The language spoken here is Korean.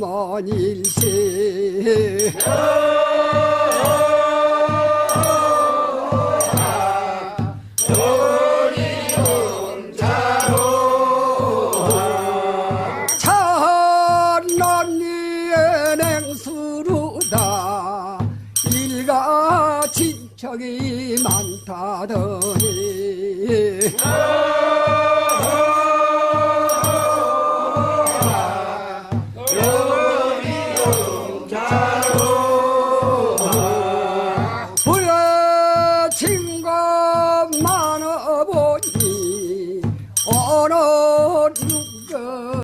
만일세 찬란리의 냉수루다. 일가 친척이 많다더니 Oh.